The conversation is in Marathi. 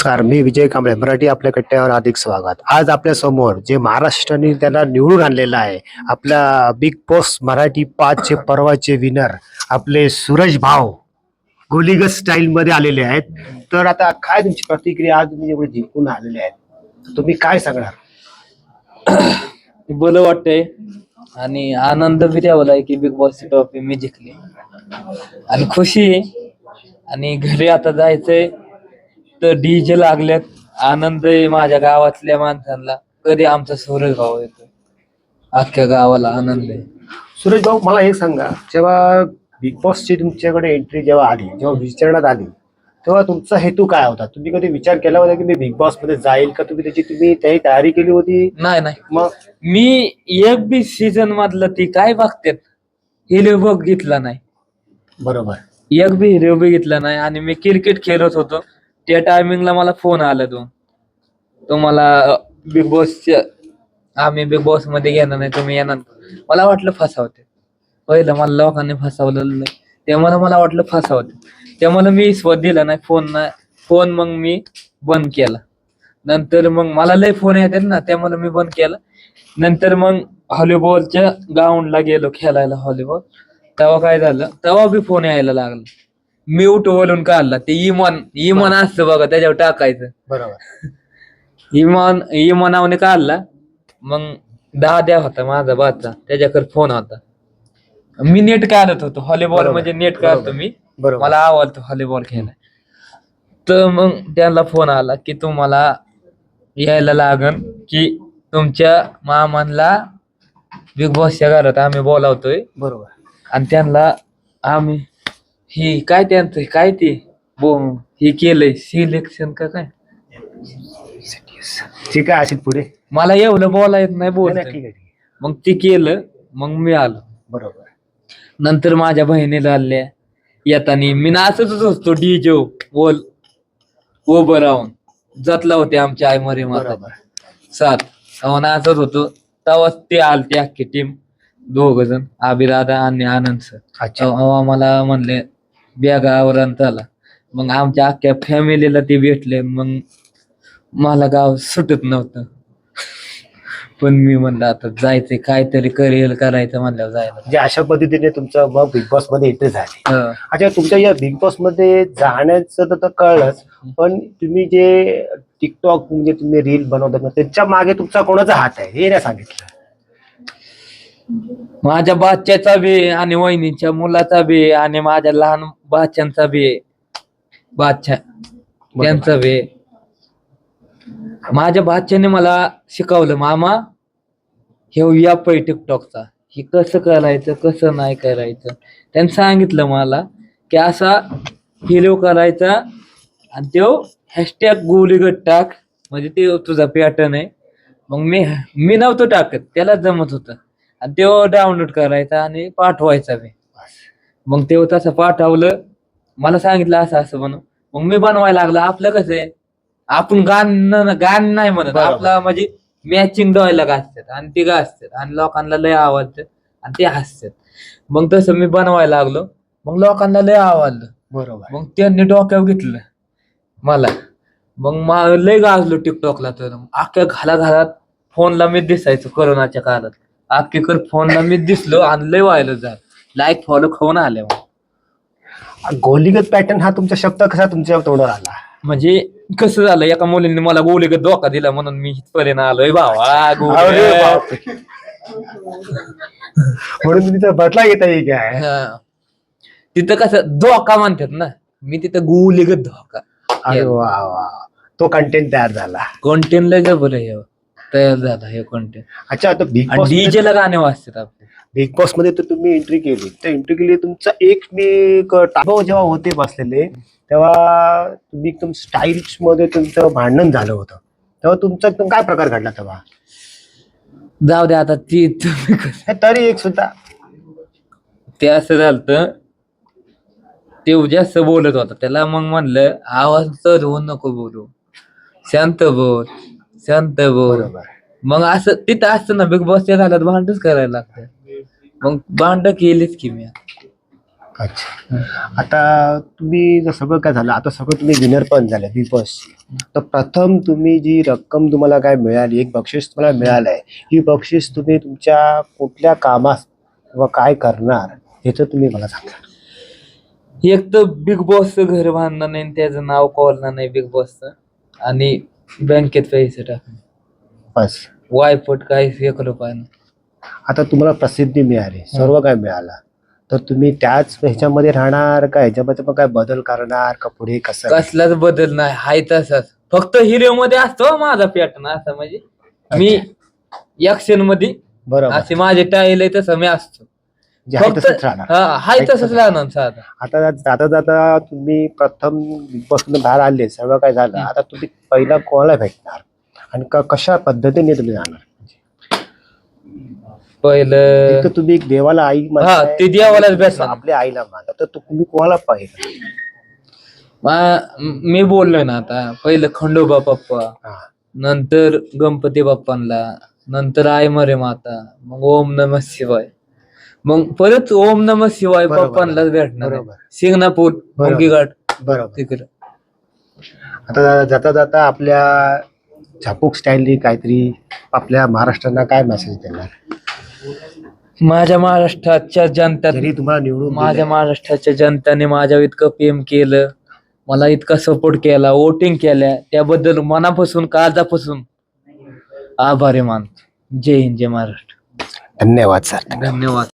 नमस्कार मी विजय कांबळे मराठी आपल्या कट्ट्यावर अधिक स्वागत. आज आपल्यासमोर जे महाराष्ट्राने त्याला निवडून आणलेलं आहे आपल्या बिग बॉस मराठी पाचचे परवाचे विनर आपले सूरज भाव गोलीगत स्टाईलमध्ये आलेले आहेत. तर आता काय तुमची प्रतिक्रिया? आज तुम्ही एवढे जिंकून आलेले आहेत. तुम्ही काय सांगणार? बरं वाटतंय. आणि आनंद बी आहे की बिग बॉस ट्रॉफी मी जिंकली. आणि खुशी आहे. आणि घरी आता जायचंय. तर डीजे लागल्यात. आनंद आहे माझ्या गावातल्या माणसांना. कधी आमचा सूरज भाऊ येतो अख्ख्या गावाला आनंद आहे सूरज भाऊ मला एक सांगा. जेव्हा बिग बॉसची तुमच्याकडे एंट्री जेव्हा आली जेव्हा विचारण्यात आली तेव्हा तुमचा हेतू काय होता? तुम्ही कधी विचार केला होता की मी बिग बॉसमध्ये जाईल का? तुम्ही त्याची तुम्ही त्याही तयारी केली होती? नाही नाही. मग? मी एक बी सीझन मधलं ती काय बघतात? हिरो बघितला नाही. बरोबर. एक बी हिरो बघितला नाही. आणि मी क्रिकेट खेळत होतो. त्या टायमिंगला मला फोन आला तो. तो मला बिग बॉसच्या आम्ही बिग बॉसमध्ये येणार नाही तुम्ही येणार मला वाटलं फसावते. पहिलं मला लोकांनी फसवलेलं नाही. तेव्हा मला वाटलं फसावते. त्यामुळे मी स्वत दिला नाही फोन नाही. फोन मग मी बंद केला. नंतर मग मला लय फोन येतात ना त्यामुळे मी बंद केला. नंतर मग व्हॉलीबॉलच्या ग्राउंडला गेलो खेळायला व्हॉलीबॉल तेव्हा काय झालं? तेव्हा बी फोन यायला लागला. मी बोलून काढला. ते इमॉन इमॉन असतं बघा त्याच्यावर टाकायचं. बरोबर. इमॉन इमॉनावने काढला. मग दहा द्या होता माझा बादचा त्याच्याकडे फोन होता. मी नेट काढत होतो. बरोबर, म्हणजे नेट बरोबर. काढतो मी. बरोबर. मला आवडतं व्हॉलीबॉल खेळायला तर मग त्यांना फोन आला की तुम्हाला यायला लागन की तुमच्या मामांना बिग बॉसच्या घरात आम्ही बोलावतोय. बरोबर. आणि त्यांना आम्ही ही काय त्यांचं काय ते? बो हे केलंय. सिलेक्शन का काय? ठीक आहे असेल पुढे. मला एवढं बोला येत नाही नाही, बोलत नाही, ठीक आहे ठीक आहे. मग ते केलं मग मी आलो. बरोबर. नंतर माझ्या बहिणीला आल्या. येतानी मी नाचतच असतो डीजे बोल. उभं राहून. जातला होते आमच्या आई मरे माता. बरोबर. सात. तेव्हा नाचत होतो. तेव्हाच ते आलते अख्खी टीम दोघ जण. आबिदादा आणि आनंद सर अच्छा. तेव्हा मला म्हणले बॅगावर आला. मग आमच्या अख्ख्या फॅमिलीला ते भेटले. मग मला गाव सुटत नव्हतं. पण मी म्हणलं आता जायचंय काहीतरी करिअर करायचं म्हणल्यावर जायला म्हणजे अशा पद्धतीने तुमचं मग बिग बॉसमध्ये एंट्री झाली. हं. अच्छा तुमच्या या बिग बॉसमध्ये जाण्याचं तर- तर कळलंच पण तुम्ही जे टिकटॉक म्हणजे तुम्ही रील बनवतात ना त्याच्यामागे तुमचा कोणाचा हात आहे? हे नाही सांगितलं. माझ्या बाच्याचा बी आणि वहिनीच्या मुलाचा बी आणि माझ्या लहान बाच्यांचा बी बाच्या त्यांचा बी माझ्या बाच्याने मला शिकवलं मामा हे या पै टिकटॉकचा. हे कसं करायचं कसं नाही करायचं? त्यांनी सांगितलं मला की असा हिरो करायचा आणि तो हॅशटॅग गोलीगट टाक. म्हणजे ते तुझा पॅटर्न आहे. मग मी मी नव्हतो टाकत त्याला जमत होतं. आणि तो डाउनलोड करायचा आणि पाठवायचा मी मग ते तसं पाठवलं. मला सांगितलं असं असं बनव मग मी बनवायला लागलं. आपलं कसं आहे? आपण गाण गाण नाही म्हणत. बरोबर. आपला म्हणजे मॅचिंग डॉयला गाजतात आणि ते गाजतात आणि लोकांना लय आवडतात आणि ते हसतात. मग तसं मी बनवायला लागलो. मग लोकांना लय आवडलं. बरोबर. मग त्यांनी डोक्यावर घेतलं मला. मग मा लय गाजलो टिकटॉकला तर. अख्ख्या घाला घालात फोनला मी दिसायचो कोरोनाच्या काळात. अख्खेकर फोनला मी दिसलो आणि लय व्हायला झालं. लाईक फॉलो खाऊन आले गोलीगत पॅटर्न हा तुमचा शब्द कसा तुमच्या तोंडावर आला? म्हणजे कसं झालं? एका मुलीने मला गोलीगत धोका दिला म्हणून मी इथपर्यंत आलोय भावा अरे गोलीगत. बापरे. म्हणून तुम्ही तर बदला घेता येईल काय? हा. तिथं कसं धोका म्हणतात ना. मी तिथं गोलीगत धोका. अरे वा वा. तो कंटेंट तयार झाला. कॉन्टेंट लय जबर हे तयार झाला हे कॉन्टेंट अच्छा आता बिग आणि बॉस डीजे ला गाणे वाजतात. बिग बॉसमध्ये तर तुम्ही एंट्री केली. तर एंट्री केली तुमचा एक मी एक टाबो जेव्हा होते बसलेले तेव्हा तुम्ही एकदम स्टाईल्समध्ये तुमचं भांडण झालं होतं. तेव्हा तुमचा एकदम काय प्रकार घडला तेव्हा? जाऊ दे आता ती तुम्ही कसं- हे तरी एक सुद्धा. ते असं झालं ते जास्त बोलत होता. त्याला मग म्हणलं आवाज तर होऊ नको बोलू. शांत बोल शांत बोल. बरोबर. मग असं तिथं असतं ना बिग बॉसच्या घालात भांडच करायला लागतं. मग भांड केलीच की मी. अच्छा. आता तुम्ही जर सगळं काय झालं आता सगळं तुम्ही विनर पण झाले बिग बॉस तर प्रथम तुम्ही जी रक्कम तुम्हाला काय मिळाली एक बक्षीस तुम्हाला मिळालंय ही बक्षीस तुम्ही तुमच्या कुठल्या कामात किंवा काय करणार हे तर तुम्ही मला सांगा. एक तर बिग बॉसचं घर बांधणं नाही आणि त्याचं नाव कॉलणार नाही बिग बॉसचं आणि बँकेत पैसे टाकणे बस. वायफट काहीच एक रुपया नाही. आता तुम्हाला प्रसिद्धी मिळाली सर्व काय मिळालं. तर तुम्ही त्याच ह्याच्यामध्ये राहणार का? ह्याच्यामध्ये पण काय बदल करणार का पुढे कसं? कसलाच बदल नाही हाय तसाच. फक्त हिरो मध्ये असतो हो माझा पॅटर्न असं म्हणजे मी ऍक्शनमध्ये बरोबर. असे माझे टाईल आहे तसं मी असतो. जे आहे फक्त तसंच राहणार. हा हाय तसंच राहणार साधा. आता जाता जाता तुम्ही प्रथम बिग बॉस बाहेर आले सर्व काय झालं. आता तुम्ही पहिला कोणाला भेटणार? आणि क- कशा पद्धतीने तुम्ही जाणार? पहिलं तर तुम्ही एक देवाला आई हा, ते देवालाच. आपल्या आईला मानता तर तुम्ही कोणाला पाहिजे मा- मी बोललोय ना आता पहिलं खंडोबा पप्पा. नंतर गणपती बाप्पांना नंतर आई मरे माता मग ओम नम शिवाय मग परत ओम नम शिवाय बरोबर. पप्पांनाच भेटणार. बरोबर. शिंगणापूर बरोबर. मुंगीघाट बरोबर तिकडे आता जाता जाता आपल्या झापूक स्टाईलनी काहीतरी आपल्या महाराष्ट्रांना काय मेसेज देणार माझ्या महाराष्ट्राच्या जनता तुम्हाला निवडून माझ्या दिलंय, महाराष्ट्राच्या जनताने माझ्यावर इतकं प्रेम केलं. मला इतका सपोर्ट केला वोटिंग केल्या. त्याबद्दल मनापासून काळजापासून आभारी मानतो. जय हिंद जय महाराष्ट्र. धन्यवाद सर. धन्यवाद.